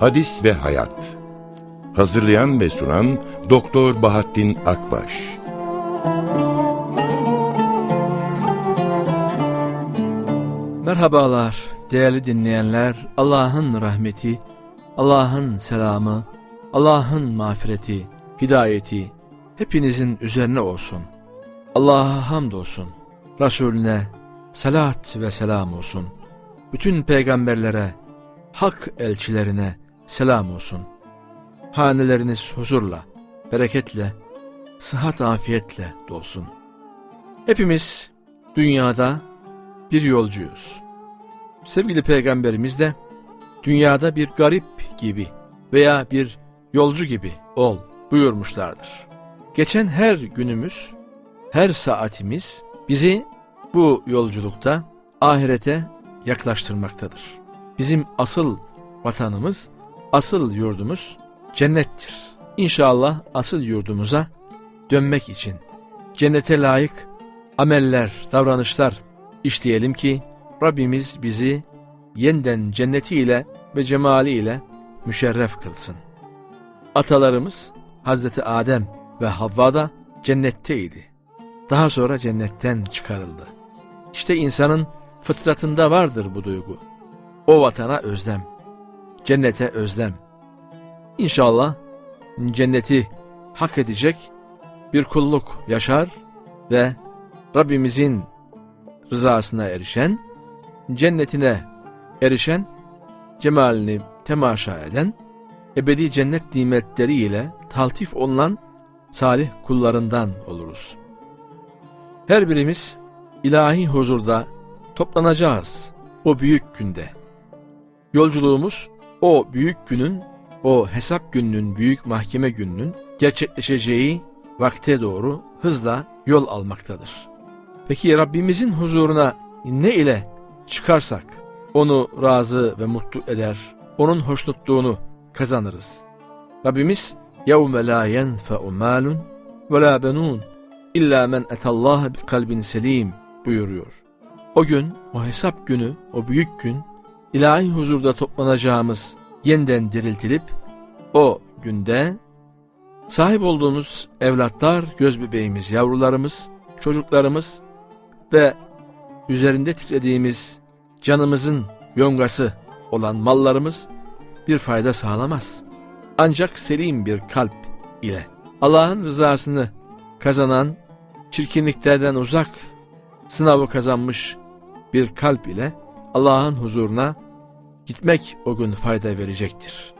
Hadis ve Hayat Hazırlayan ve sunan Doktor Bahattin Akbaş Merhabalar değerli dinleyenler. Allah'ın rahmeti, Allah'ın selamı, Allah'ın mağfireti, hidayeti hepinizin üzerine olsun. Allah'a hamdolsun. Resulüne salat ve selam olsun. Bütün peygamberlere, hak elçilerine selam olsun. Haneleriniz huzurla, bereketle, sıhhat afiyetle dolsun. Hepimiz dünyada bir yolcuyuz. Sevgili peygamberimiz de dünyada bir garip gibi veya bir yolcu gibi ol buyurmuşlardır. Geçen her günümüz, her saatimiz bizi bu yolculukta ahirete yaklaştırmaktadır. Bizim asıl vatanımız, asıl yurdumuz cennettir. İnşallah asıl yurdumuza dönmek için cennete layık ameller, davranışlar işleyelim ki Rabbimiz bizi yeniden cennetiyle ve cemaliyle müşerref kılsın. Atalarımız Hazreti Adem ve Havva da cennetteydi. Daha sonra cennetten çıkarıldı. İşte insanın fıtratında vardır bu duygu. O vatana özlem, cennete özlem. İnşallah cenneti hak edecek bir kulluk yaşar ve Rabbimizin rızasına erişen, cennetine erişen, cemalini temaşa eden, ebedi cennet nimetleriyle taltif olunan salih kullarından oluruz. Her birimiz ilahi huzurda toplanacağız o büyük günde. Yolculuğumuz o büyük günün, o hesap gününün, büyük mahkeme gününün gerçekleşeceği vakte doğru hızla yol almaktadır. Peki Rabbimizin huzuruna ne ile çıkarsak onu razı ve mutlu eder, onun hoşnutluğunu kazanırız. Rabbimiz يَوْمَ لَا يَنْفَعُ مَالٌ وَلَا بَنُونَ İlla men etallaha bi kalbin selim buyuruyor. O gün, o hesap günü, o büyük gün, ilahi huzurda toplanacağımız yeniden diriltilip, o günde sahip olduğumuz evlatlar, göz bebeğimiz, yavrularımız, çocuklarımız ve üzerinde titrediğimiz canımızın yongası olan mallarımız bir fayda sağlamaz. Ancak selim bir kalp ile Allah'ın rızasını kazanan, çirkinliklerden uzak sınavı kazanmış bir kalp ile Allah'ın huzuruna gitmek o gün fayda verecektir.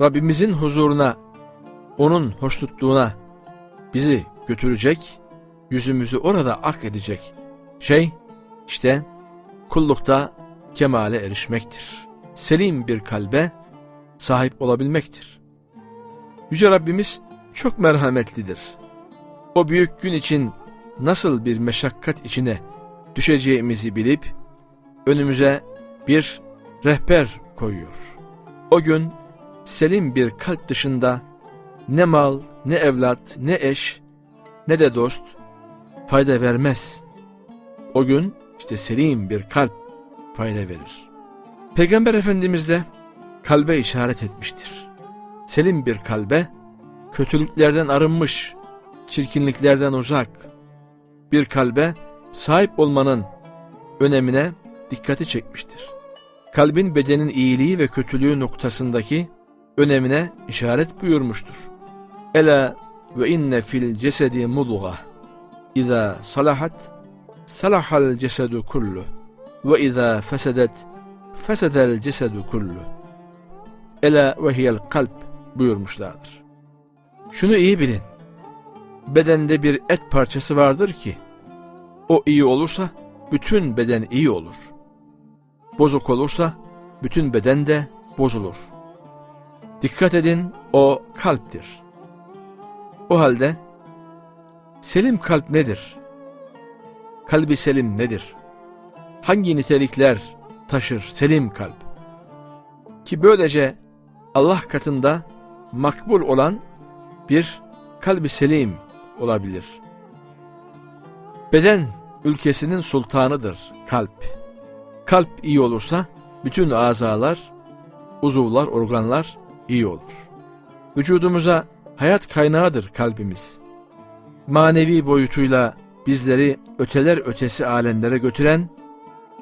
Rabbimizin huzuruna, onun hoşnutluğuna bizi götürecek, yüzümüzü orada ak edecek şey işte kullukta kemale erişmektir. Selim bir kalbe sahip olabilmektir. Yüce Rabbimiz çok merhametlidir. O büyük gün için nasıl bir meşakkat içine düşeceğimizi bilip önümüze bir rehber koyuyor. O gün selim bir kalp dışında ne mal, ne evlat, ne eş, ne de dost fayda vermez. O gün işte selim bir kalp fayda verir. Peygamber Efendimiz de kalbe işaret etmiştir. Selim bir kalbe kötülüklerden arınmış, çirkinliklerden uzak bir kalbe sahip olmanın önemine dikkati çekmiştir. Kalbin bedenin iyiliği ve kötülüğü noktasındaki önemine işaret buyurmuştur. Ela ve inne fil cesedi mudga İza salahat salahal cesedu kullu ve izâ fesedet fesedel cesedu kullu. Ela ve hiyel kalp buyurmuşlardır. Şunu iyi bilin. Bedende bir et parçası vardır ki o iyi olursa bütün beden iyi olur. Bozuk olursa bütün beden de bozulur. Dikkat edin o kalptir. O halde selim kalp nedir? Kalbi selim nedir? Hangi nitelikler taşır selim kalp? Ki böylece Allah katında makbul olan bir kalbi selim olabilir. Beden ülkesinin sultanıdır kalp. Kalp iyi olursa bütün azalar, uzuvlar, organlar iyi olur. Vücudumuza hayat kaynağıdır kalbimiz. Manevi boyutuyla bizleri öteler ötesi alemlere götüren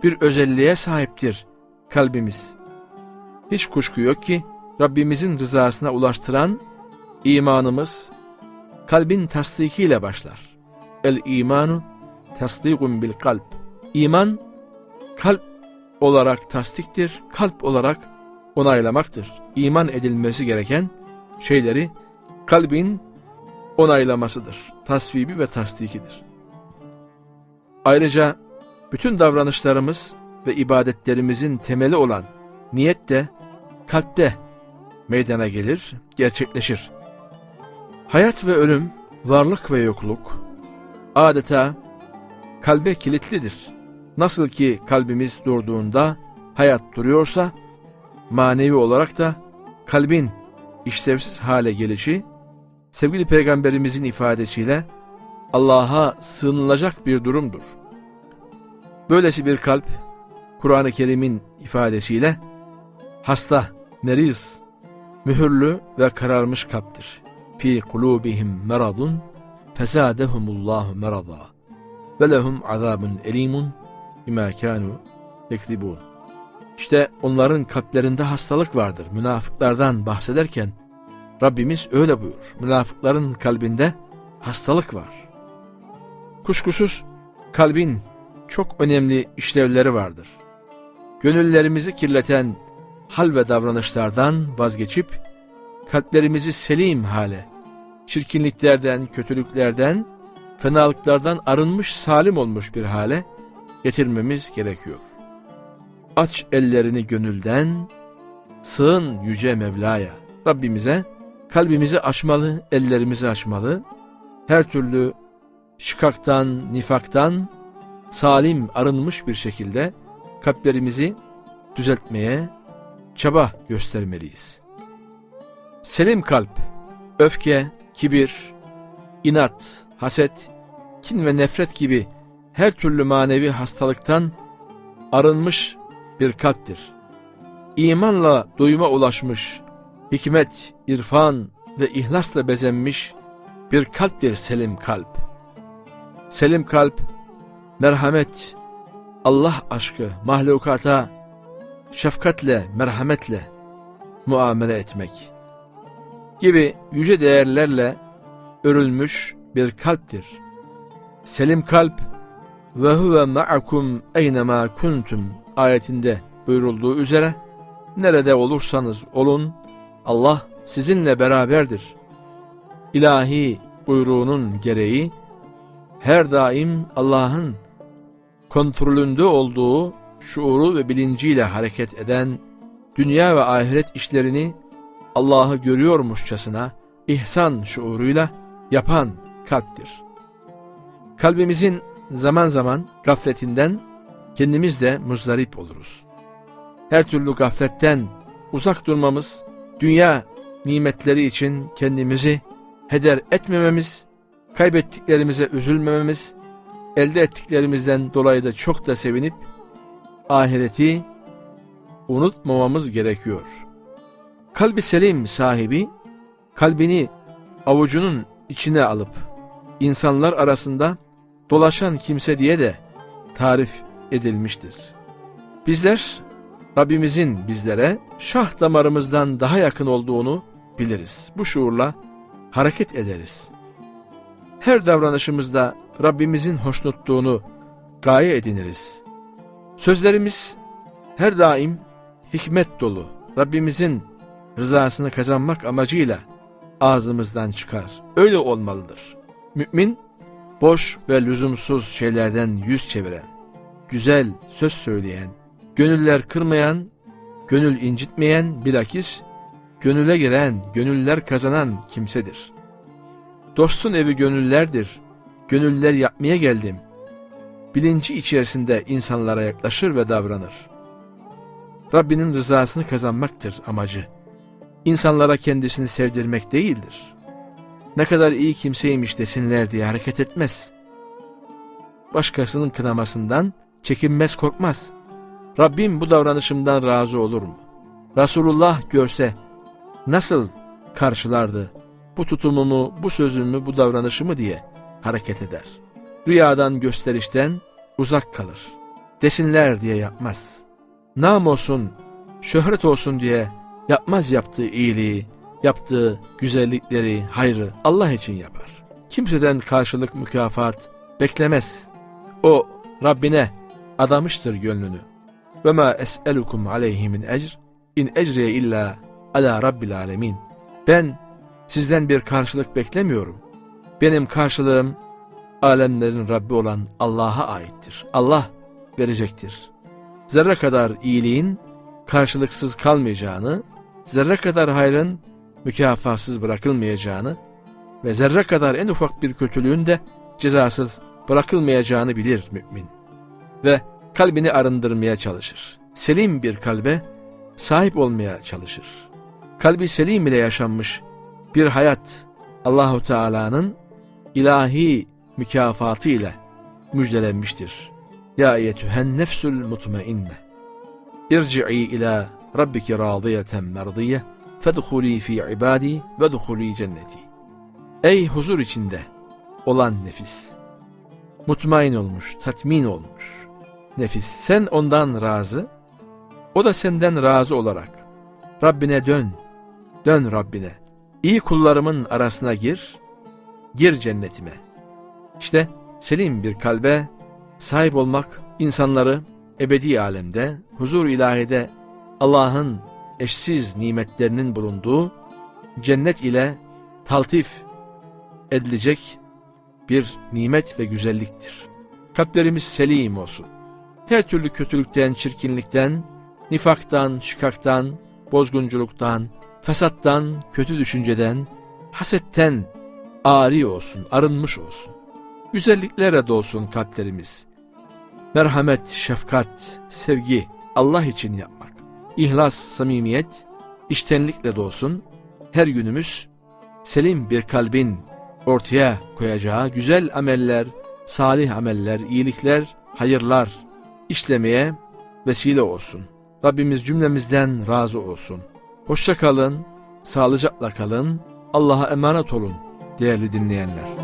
bir özelliğe sahiptir kalbimiz. Hiç kuşku yok ki Rabbimizin rızasına ulaştıran imanımız kalbin tasdikiyle başlar. El imanu tasdikun bil kalp. İman kalp olarak tasdiktir, kalp olarak onaylamaktır. İman edilmesi gereken şeyleri kalbin onaylamasıdır. Tasvibi ve tasdikidir. Ayrıca bütün davranışlarımız ve ibadetlerimizin temeli olan niyet de kalpte meydana gelir, gerçekleşir. Hayat ve ölüm, varlık ve yokluk adeta kalbe kilitlidir. Nasıl ki kalbimiz durduğunda hayat duruyorsa, manevi olarak da kalbin işlevsiz hale gelişi, sevgili peygamberimizin ifadesiyle Allah'a sığınılacak bir durumdur. Böylesi bir kalp, Kur'an-ı Kerim'in ifadesiyle hasta, meriz, mühürlü ve kararmış kalptir. Fi kulubihim meradun fesadehumullahu merada ve lehum azabun elimun bima kanu yekzibun. İşte onların kalplerinde hastalık vardır. Münafıklardan bahsederken Rabbimiz öyle buyurur. Münafıkların kalbinde hastalık var. Kuşkusuz kalbin çok önemli işlevleri vardır. Gönüllerimizi kirleten hal ve davranışlardan vazgeçip kalplerimizi selim hale, çirkinliklerden, kötülüklerden, fenalıklardan arınmış, salim olmuş bir hale getirmemiz gerekiyor. Aç ellerini gönülden, sığın yüce Mevla'ya, Rabbimize kalbimizi açmalı, ellerimizi açmalı, her türlü şikaktan, nifaktan salim, arınmış bir şekilde kalplerimizi düzeltmeye çaba göstermeliyiz. Selim kalp, öfke, kibir, inat, haset, kin ve nefret gibi her türlü manevi hastalıktan arınmış bir kalptir. İmanla doyuma ulaşmış, hikmet, irfan ve ihlasla bezenmiş bir kalptir selim kalp. Selim kalp, merhamet, Allah aşkı, mahlukata şefkatle, merhametle muamele etmek gibi yüce değerlerle örülmüş bir kalptir. Selim kalp ve huve ma'akum eynema kuntum ayetinde buyurulduğu üzere nerede olursanız olun Allah sizinle beraberdir. İlahi buyruğunun gereği her daim Allah'ın kontrolünde olduğu şuuru ve bilinciyle hareket eden dünya ve ahiret işlerini Allah'ı görüyormuşçasına ihsan şuuruyla yapan kalptir. Kalbimizin zaman zaman gafletinden kendimiz de muzdarip oluruz. Her türlü gafletten uzak durmamız, dünya nimetleri için kendimizi heder etmememiz, kaybettiklerimize üzülmememiz, elde ettiklerimizden dolayı da çok da sevinip ahireti unutmamamız gerekiyor. Kalbi selim sahibi kalbini avucunun içine alıp insanlar arasında dolaşan kimse diye de tarif edilmiştir. Bizler Rabbimizin bizlere şah damarımızdan daha yakın olduğunu biliriz. Bu şuurla hareket ederiz. Her davranışımızda Rabbimizin hoşnutluğunu gaye ediniriz. Sözlerimiz her daim hikmet dolu, Rabbimizin rızasını kazanmak amacıyla ağzımızdan çıkar. Öyle olmalıdır. Mümin, boş ve lüzumsuz şeylerden yüz çeviren, güzel söz söyleyen, gönüller kırmayan, gönül incitmeyen bilakis gönüle giren, gönüller kazanan kimsedir. Dostun evi gönüllerdir, gönüller yapmaya geldim. Bilinci içerisinde insanlara yaklaşır ve davranır. Rabbinin rızasını kazanmaktır amacı. İnsanlara kendisini sevdirmek değildir. Ne kadar iyi kimseymiş desinler diye hareket etmez. başkasının kınamasından çekinmez korkmaz. Rabbim bu davranışımdan razı olur mu? Resulullah görse nasıl karşılardı bu tutumumu, bu sözümü, bu davranışımı diye hareket eder. Rüyadan, gösterişten uzak kalır. Desinler diye yapmaz. Nam olsun, şöhret olsun diye yapmaz yaptığı iyiliği, yaptığı güzellikleri, hayrı Allah için yapar. Kimseden karşılık mükafat beklemez. O Rabbine adamıştır gönlünü. Ve ma es'elukum aleyhi min ecr in ecriye illa ala rabbil alemin. Ben sizden bir karşılık beklemiyorum. Benim karşılığım alemlerin Rabbi olan Allah'a aittir. Allah verecektir. Zerre kadar iyiliğin karşılıksız kalmayacağını, zerre kadar hayrın mükafatsız bırakılmayacağını ve zerre kadar en ufak bir kötülüğün de cezasız bırakılmayacağını bilir mümin. Ve kalbini arındırmaya çalışır. Selim bir kalbe sahip olmaya çalışır. Kalbi selim ile yaşanmış bir hayat Allahu Teala'nın ilahi mükafatı ile müjdelenmiştir. Ya eyyetühen nefsul mutmainne. İrci'i ila rabbiki radiyeten merdiye fedhuli fi ibadi ve dhuli cenneti. Ey huzur içinde olan nefis. Mutmain olmuş, tatmin olmuş. Nefis sen ondan razı, o da senden razı olarak Rabbine dön, dön Rabbine. İyi kullarımın arasına gir, gir cennetime. İşte selim bir kalbe sahip olmak insanları ebedi alemde, huzur ilahide Allah'ın eşsiz nimetlerinin bulunduğu cennet ile taltif edilecek bir nimet ve güzelliktir. Kalplerimiz selim olsun. Her türlü kötülükten, çirkinlikten, nifaktan, şikaktan, bozgunculuktan, fesattan, kötü düşünceden, hasetten ari olsun, arınmış olsun. Güzelliklerle dolsun kalplerimiz. Merhamet, şefkat, sevgi Allah için yapmak. İhlas, samimiyet, iştenlikle dolsun. Her günümüz selim bir kalbin ortaya koyacağı güzel ameller, salih ameller, iyilikler, hayırlar işlemeye vesile olsun. Rabbimiz cümlemizden razı olsun. Hoşça kalın, sağlıcakla kalın, Allah'a emanet olun değerli dinleyenler.